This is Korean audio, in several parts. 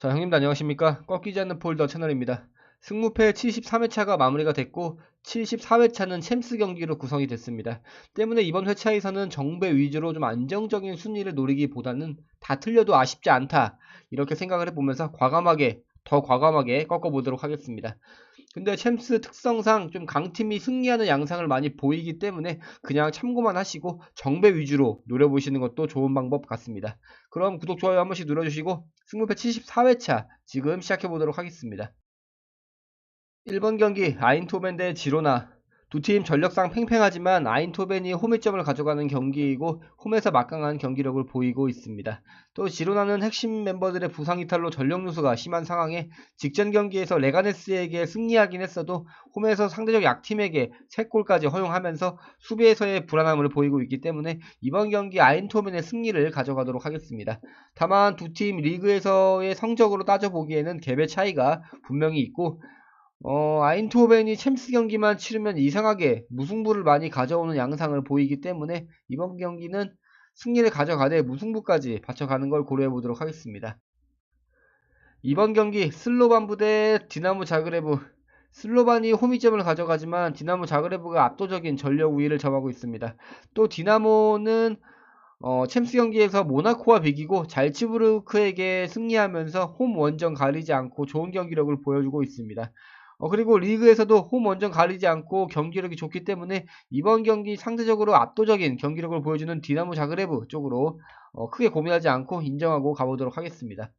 자, 형님들 안녕하십니까? 꺾이지 않는 폴더 채널입니다. 승무패 73회차가 마무리가 됐고 74회차는 챔스 경기로 구성이 됐습니다. 때문에 이번 회차에서는 정배 위주로 좀 안정적인 순위를 노리기보다는 다 틀려도 아쉽지 않다 이렇게 생각을 해보면서 과감하게 더 과감하게 꺾어보도록 하겠습니다. 근데 챔스 특성상 좀 강팀이 승리하는 양상을 많이 보이기 때문에 그냥 참고만 하시고 정배 위주로 노려보시는 것도 좋은 방법 같습니다. 그럼 구독, 좋아요 한 번씩 눌러주시고 승무패 74회차 지금 시작해보도록 하겠습니다. 1번 경기 아인토벤 대 지로나 두 팀 전력상 팽팽하지만 아인토벤이 홈일점을 가져가는 경기이고 홈에서 막강한 경기력을 보이고 있습니다. 또 지로나는 핵심 멤버들의 부상 이탈로 전력 누수가 심한 상황에 직전 경기에서 레가네스에게 승리하긴 했어도 홈에서 상대적 약팀에게 3골까지 허용하면서 수비에서의 불안함을 보이고 있기 때문에 이번 경기 아인토벤의 승리를 가져가도록 하겠습니다. 다만 두 팀 리그에서의 성적으로 따져보기에는 갭의 차이가 분명히 있고 어, 아인토벤이 챔스 경기만 치르면 이상하게 무승부를 많이 가져오는 양상을 보이기 때문에 이번 경기는 승리를 가져가되 무승부까지 받쳐가는 걸 고려해 보도록 하겠습니다. 이번 경기 슬로반 부대 디나모 자그레브 슬로반이 홈이점을 가져가지만 디나모 자그레브가 압도적인 전력 우위를 점하고 있습니다. 또 디나모는 어, 챔스 경기에서 모나코와 비기고 잘치부르크에게 승리하면서 홈 원정 가리지 않고 좋은 경기력을 보여주고 있습니다. 어, 그리고 리그에서도 홈 원정 가리지 않고 경기력이 좋기 때문에 이번 경기 상대적으로 압도적인 경기력을 보여주는 디나모 자그레브 쪽으로 어, 크게 고민하지 않고 인정하고 가보도록 하겠습니다.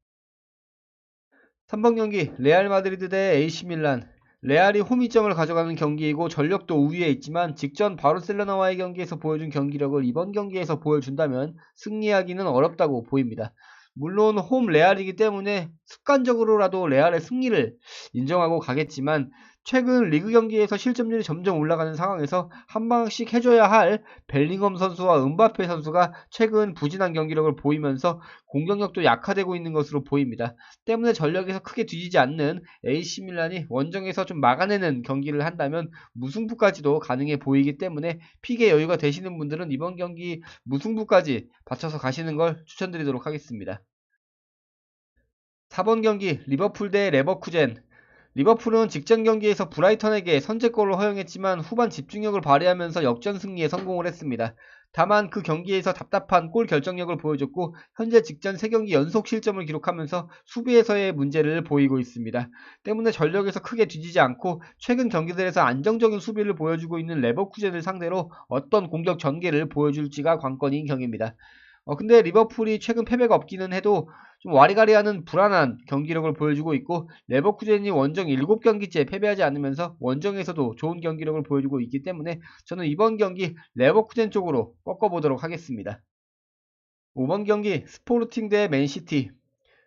3번 경기 레알 마드리드 대 AC 밀란 레알이 홈이점을 가져가는 경기이고 전력도 우위에 있지만 직전 바르셀로나와의 경기에서 보여준 경기력을 이번 경기에서 보여준다면 승리하기는 어렵다고 보입니다. 물론 홈 레알이기 때문에 습관적으로라도 레알의 승리를 인정하고 가겠지만 최근 리그 경기에서 실점률이 점점 올라가는 상황에서 한 방씩 해줘야 할 벨링엄 선수와 은바페 선수가 최근 부진한 경기력을 보이면서 공격력도 약화되고 있는 것으로 보입니다. 때문에 전력에서 크게 뒤지지 않는 AC 밀란이 원정에서 좀 막아내는 경기를 한다면 무승부까지도 가능해 보이기 때문에 픽의 여유가 되시는 분들은 이번 경기 무승부까지 받쳐서 가시는 걸 추천드리도록 하겠습니다. 4번 경기 리버풀 대 레버쿠젠 리버풀은 직전 경기에서 브라이턴에게 선제골을 허용했지만 후반 집중력을 발휘하면서 역전 승리에 성공을 했습니다. 다만 그 경기에서 답답한 골 결정력을 보여줬고 현재 직전 3경기 연속 실점을 기록하면서 수비에서의 문제를 보이고 있습니다. 때문에 전력에서 크게 뒤지지 않고 최근 경기들에서 안정적인 수비를 보여주고 있는 레버쿠젠을 상대로 어떤 공격 전개를 보여줄지가 관건인 경기입니다. 어, 근데 리버풀이 최근 패배가 없기는 해도 좀 와리가리하는 불안한 경기력을 보여주고 있고 레버쿠젠이 원정 7경기째 패배하지 않으면서 원정에서도 좋은 경기력을 보여주고 있기 때문에 저는 이번 경기 레버쿠젠 쪽으로 꺾어보도록 하겠습니다. 5번 경기 스포르팅 대 맨시티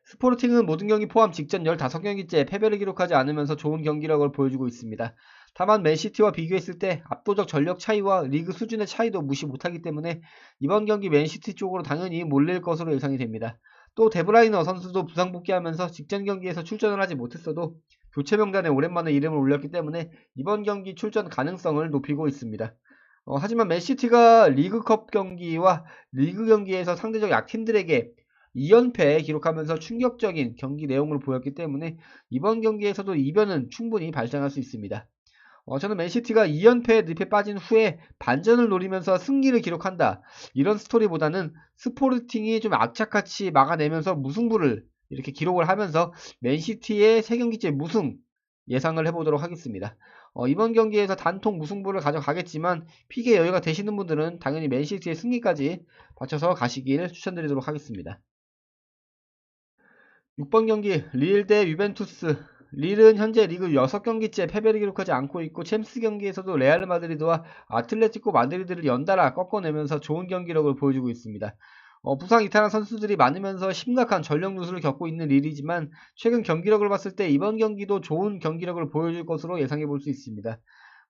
스포르팅은 모든 경기 포함 직전 15경기째 패배를 기록하지 않으면서 좋은 경기력을 보여주고 있습니다. 다만 맨시티와 비교했을 때 압도적 전력 차이와 리그 수준의 차이도 무시 못하기 때문에 이번 경기 맨시티 쪽으로 당연히 몰릴 것으로 예상이 됩니다. 또 데브라이너 선수도 부상 복귀하면서 직전 경기에서 출전을 하지 못했어도 교체 명단에 오랜만에 이름을 올렸기 때문에 이번 경기 출전 가능성을 높이고 있습니다. 어, 하지만 맨시티가 리그컵 경기와 리그 경기에서 상대적 약팀들에게 2연패 기록하면서 충격적인 경기 내용을 보였기 때문에 이번 경기에서도 이변은 충분히 발생할 수 있습니다. 어, 저는 맨시티가 2연패 늪에 빠진 후에 반전을 노리면서 승리를 기록한다. 이런 스토리보다는 스포르팅이 좀 악착같이 막아내면서 무승부를 이렇게 기록을 하면서 맨시티의 3경기째 무승 예상을 해보도록 하겠습니다. 어, 이번 경기에서 단통 무승부를 가져가겠지만 픽의 여유가 되시는 분들은 당연히 맨시티의 승리까지 받쳐서 가시길 추천드리도록 하겠습니다. 6번 경기 릴대 유벤투스 릴은 현재 리그 6경기째 패배를 기록하지 않고 있고 챔스 경기에서도 레알 마드리드와 아틀레티코 마드리드를 연달아 꺾어내면서 좋은 경기력을 보여주고 있습니다. 어, 부상 이탈한 선수들이 많으면서 심각한 전력 누수를 겪고 있는 릴이지만 최근 경기력을 봤을 때 이번 경기도 좋은 경기력을 보여줄 것으로 예상해 볼 수 있습니다.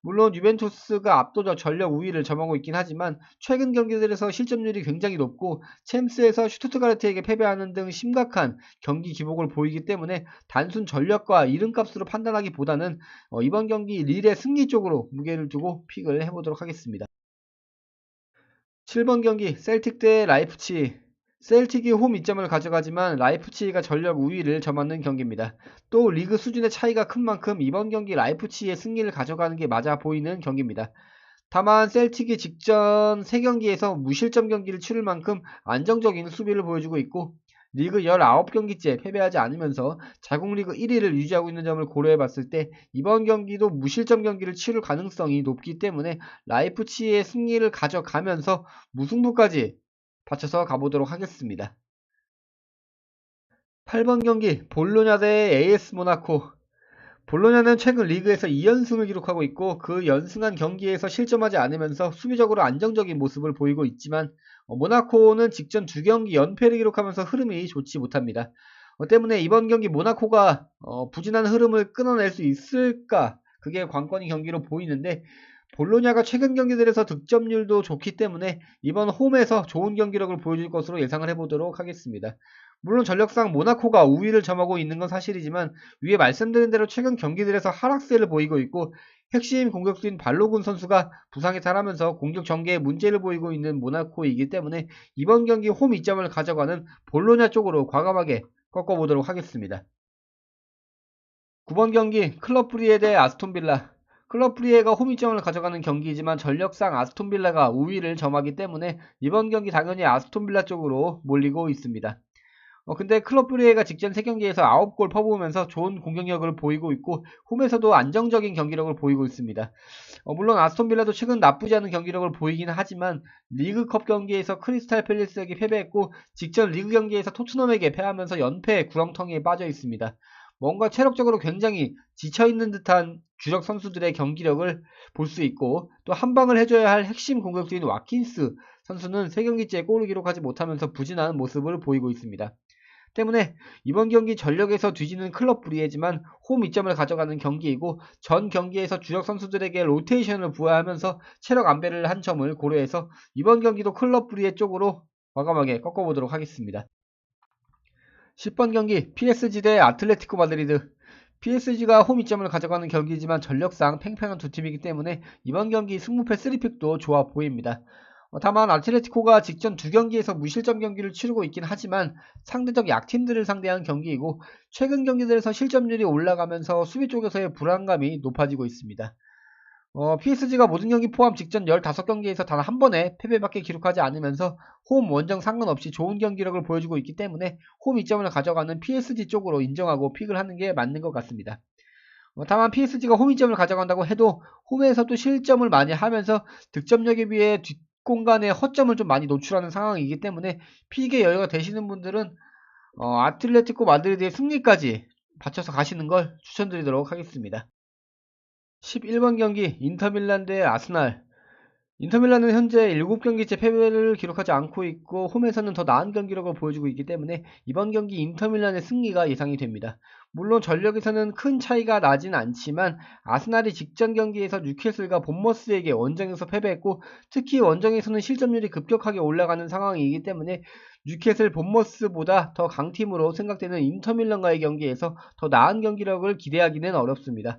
물론 유벤투스가 압도적 전력 우위를 점하고 있긴 하지만 최근 경기들에서 실점률이 굉장히 높고 챔스에서 슈투트가르트에게 패배하는 등 심각한 경기 기복을 보이기 때문에 단순 전력과 이름값으로 판단하기보다는 어, 이번 경기 릴의 승리 쪽으로 무게를 두고 픽을 해보도록 하겠습니다. 7번 경기 셀틱 대 라이프치 셀틱이 홈 이점을 가져가지만 라이프치히가 전력 우위를 점하는 경기입니다. 또 리그 수준의 차이가 큰 만큼 이번 경기 라이프치히의 승리를 가져가는 게 맞아 보이는 경기입니다. 다만 셀틱이 직전 3경기에서 무실점 경기를 치를 만큼 안정적인 수비를 보여주고 있고 리그 19경기째 패배하지 않으면서 자국 리그 1위를 유지하고 있는 점을 고려해 봤을 때 이번 경기도 무실점 경기를 치를 가능성이 높기 때문에 라이프치히의 승리를 가져가면서 무승부까지 받쳐서 가보도록 하겠습니다. 8번 경기 볼로냐 대 AS 모나코 볼로냐는 최근 리그에서 2연승을 기록하고 있고 그 연승한 경기에서 실점하지 않으면서 수비적으로 안정적인 모습을 보이고 있지만 어, 모나코는 직전 두 경기 연패를 기록하면서 흐름이 좋지 못합니다. 어, 때문에 이번 경기 모나코가 어, 부진한 흐름을 끊어낼 수 있을까 그게 관건이 경기로 보이는데 볼로냐가 최근 경기들에서 득점률도 좋기 때문에 이번 홈에서 좋은 경기력을 보여줄 것으로 예상을 해보도록 하겠습니다. 물론 전력상 모나코가 우위를 점하고 있는 건 사실이지만 위에 말씀드린 대로 최근 경기들에서 하락세를 보이고 있고 핵심 공격수인 발로군 선수가 부상에 탈하면서 공격 전개에 문제를 보이고 있는 모나코이기 때문에 이번 경기 홈 이점을 가져가는 볼로냐 쪽으로 과감하게 꺾어보도록 하겠습니다. 9번 경기 클럽 브리에 대 아스톤빌라 클럽 프리에가 홈이점을 가져가는 경기이지만 전력상 아스톤빌라가 우위를 점하기 때문에 이번 경기 당연히 아스톤빌라 쪽으로 몰리고 있습니다. 어, 근데 클럽 프리에가 직전 3경기에서 9골 퍼부으면서 좋은 공격력을 보이고 있고 홈에서도 안정적인 경기력을 보이고 있습니다. 어, 물론 아스톤빌라도 최근 나쁘지 않은 경기력을 보이긴 하지만 리그컵 경기에서 크리스탈 팰리스에게 패배했고 직전 리그 경기에서 토트넘에게 패하면서 연패 구렁텅이에 빠져 있습니다. 뭔가 체력적으로 굉장히 지쳐있는 듯한 주력 선수들의 경기력을 볼 수 있고 또 한방을 해줘야 할 핵심 공격수인 와킨스 선수는 3경기째 골을 기록하지 못하면서 부진한 모습을 보이고 있습니다. 때문에 이번 경기 전력에서 뒤지는 클럽 브리에지만 홈 이점을 가져가는 경기이고 전 경기에서 주력 선수들에게 로테이션을 부여하면서 체력 안배를 한 점을 고려해서 이번 경기도 클럽 브리에 쪽으로 과감하게 꺾어보도록 하겠습니다. 10번 경기 PSG 대 아틀레티코 마드리드 PSG가 홈 이점을 가져가는 경기지만 전력상 팽팽한 두 팀이기 때문에 이번 경기 승무패 3픽도 좋아 보입니다. 어, 다만 아틀레티코가 직전 두 경기에서 무실점 경기를 치르고 있긴 하지만 상대적 약팀들을 상대한 경기이고 최근 경기들에서 실점률이 올라가면서 수비 쪽에서의 불안감이 높아지고 있습니다. 어, PSG가 모든 경기 포함 직전 15경기에서 단 한 번의 패배밖에 기록하지 않으면서 홈 원정 상관없이 좋은 경기력을 보여주고 있기 때문에 홈 이점을 가져가는 PSG 쪽으로 인정하고 픽을 하는 게 맞는 것 같습니다. 어, 다만 PSG가 홈 이점을 가져간다고 해도 홈에서도 실점을 많이 하면서 득점력에 비해 뒷공간에 허점을 좀 많이 노출하는 상황이기 때문에 픽의 여유가 되시는 분들은 어, 아틀레티코 마드리드의 승리까지 받쳐서 가시는 걸 추천드리도록 하겠습니다. 11번 경기 인터밀란 대 아스날 인터밀란은 현재 7경기째 패배를 기록하지 않고 있고 홈에서는 더 나은 경기력을 보여주고 있기 때문에 이번 경기 인터밀란의 승리가 예상이 됩니다. 물론 전력에서는 큰 차이가 나진 않지만 아스날이 직전 경기에서 뉴캐슬과 본머스에게 원정에서 패배했고 특히 원정에서는 실점률이 급격하게 올라가는 상황이기 때문에 뉴캐슬 본머스보다 더 강팀으로 생각되는 인터밀란과의 경기에서 더 나은 경기력을 기대하기는 어렵습니다.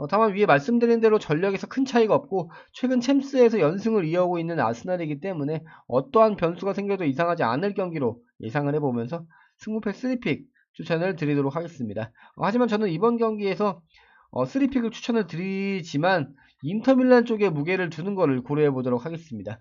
어, 다만 위에 말씀드린 대로 전력에서 큰 차이가 없고 최근 챔스에서 연승을 이어오고 있는 아스날이기 때문에 어떠한 변수가 생겨도 이상하지 않을 경기로 예상을 해보면서 승무패 3픽 추천을 드리도록 하겠습니다. 어, 하지만 저는 이번 경기에서 어, 3픽을 추천을 드리지만 인터밀란 쪽에 무게를 두는 것을 고려해 보도록 하겠습니다.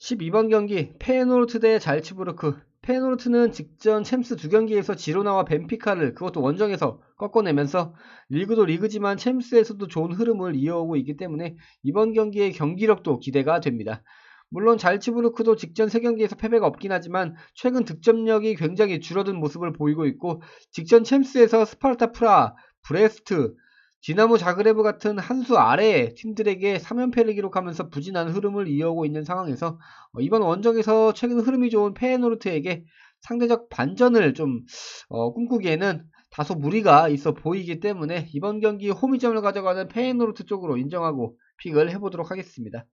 12번 경기 페노르트 대 잘츠부르크 페노르트는 직전 챔스 두 경기에서 지로나와 벤피카를 그것도 원정에서 꺾어내면서 리그도 리그지만 챔스에서도 좋은 흐름을 이어오고 있기 때문에 이번 경기의 경기력도 기대가 됩니다. 물론 잘치부르크도 직전 3경기에서 패배가 없긴 하지만 최근 득점력이 굉장히 줄어든 모습을 보이고 있고 직전 챔스에서 스파르타 프라, 브레스트, 디나모 자그레브 같은 한 수 아래의 팀들에게 3연패를 기록하면서 부진한 흐름을 이어오고 있는 상황에서 어, 이번 원정에서 최근 흐름이 좋은 페에노르트에게 상대적 반전을 좀 어, 꿈꾸기에는 다소 무리가 있어 보이기 때문에 이번 경기 홈이점을 가져가는 페에노르트 쪽으로 인정하고 픽을 해보도록 하겠습니다.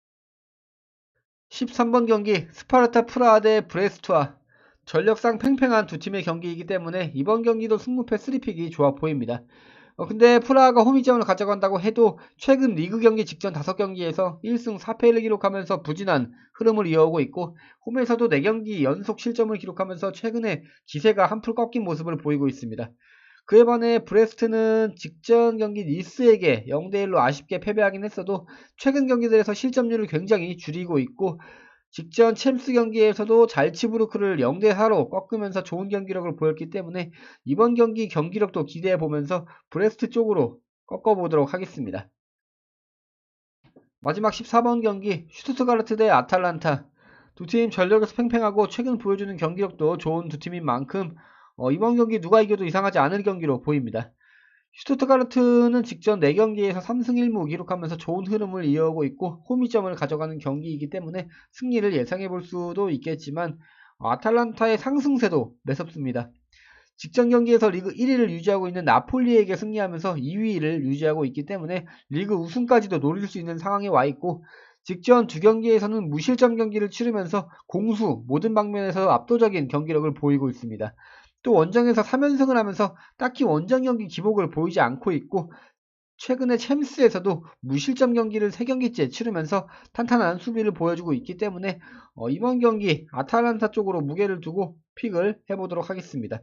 13번 경기 스파르타 프라 대 브레스트와 전력상 팽팽한 두 팀의 경기이기 때문에 이번 경기도 승무패 3픽이 좋아 보입니다. 어, 근데 프라하가 홈이점을 가져간다고 해도 최근 리그 경기 직전 5경기에서 1승 4패를 기록하면서 부진한 흐름을 이어오고 있고 홈에서도 4경기 연속 실점을 기록하면서 최근에 기세가 한풀 꺾인 모습을 보이고 있습니다. 그에 반해 브레스트는 직전 경기 니스에게 0대1로 아쉽게 패배하긴 했어도 최근 경기들에서 실점률을 굉장히 줄이고 있고 직전 챔스 경기에서도 잘치부르크를 0대4로 꺾으면서 좋은 경기력을 보였기 때문에 이번 경기 경기력도 기대해 보면서 브레스트 쪽으로 꺾어보도록 하겠습니다. 마지막 14번 경기 슈투트가르트 대 아탈란타 두 팀 전력에서 팽팽하고 최근 보여주는 경기력도 좋은 두 팀인 만큼 어, 이번 경기 누가 이겨도 이상하지 않을 경기로 보입니다. 슈투트가르트는 직전 4경기에서 3승 1무 기록하면서 좋은 흐름을 이어오고 있고 홈이점을 가져가는 경기이기 때문에 승리를 예상해 볼 수도 있겠지만 아탈란타의 상승세도 매섭습니다. 직전 경기에서 리그 1위를 유지하고 있는 나폴리에게 승리하면서 2위를 유지하고 있기 때문에 리그 우승까지도 노릴 수 있는 상황에 와 있고 직전 두 경기에서는 무실점 경기를 치르면서 공수 모든 방면에서 압도적인 경기력을 보이고 있습니다. 또 원정에서 3연승을 하면서 딱히 원정 경기 기복을 보이지 않고 있고 최근에 챔스에서도 무실점 경기를 3경기째 치르면서 탄탄한 수비를 보여주고 있기 때문에 어, 이번 경기 아탈란타 쪽으로 무게를 두고 픽을 해보도록 하겠습니다.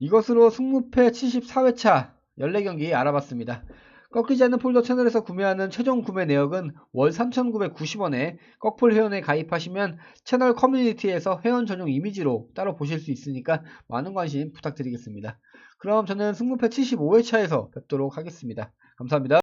이것으로 승무패 74회차 14경기 알아봤습니다. 꺾이지 않는 폴더 채널에서 구매하는 최종 구매 내역은 월 3,990원에 꺾풀 회원에 가입하시면 채널 커뮤니티에서 회원 전용 이미지로 따로 보실 수 있으니까 많은 관심 부탁드리겠습니다. 그럼 저는 승무패 75회차에서 뵙도록 하겠습니다. 감사합니다.